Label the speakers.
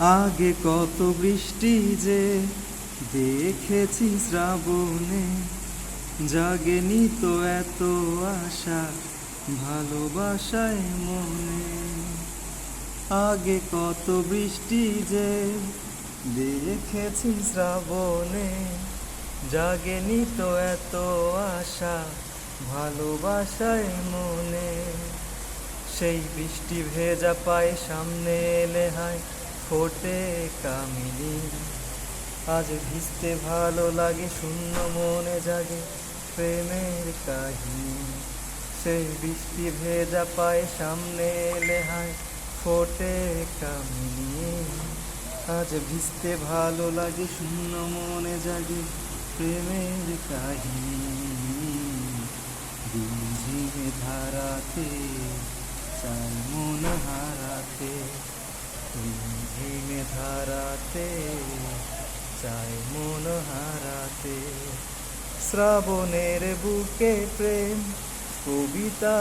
Speaker 1: আগে কত বৃষ্টি যে দেখেছি শ্রাবণে, জাগেনি তো এত আশা ভালোবাসায় মনে। আগে কত বৃষ্টি যে দেখেছি শ্রাবণে, জাগেনি তো এত আশা ভালোবাসায় মনে। সেই বৃষ্টি ভেজা পায় সামনে এলে হায় ফোটে কামিনী। আজ ভিজতে ভালো লাগে, শূন্য মনে জাগে প্রেমের কাহিনী। সেই বৃষ্টি ভেজা পায়ে সামনে এলে হায় ফোটে কামিনী। আজ ভিজতে ভালো লাগে, শূন্য মনে জাগে প্রেমের কাহিনী। ধারাতে, চাই মন হারাতে ধারাতে চাই মন হারাতে। শ্রাবণের বুকে প্রেম কবিতা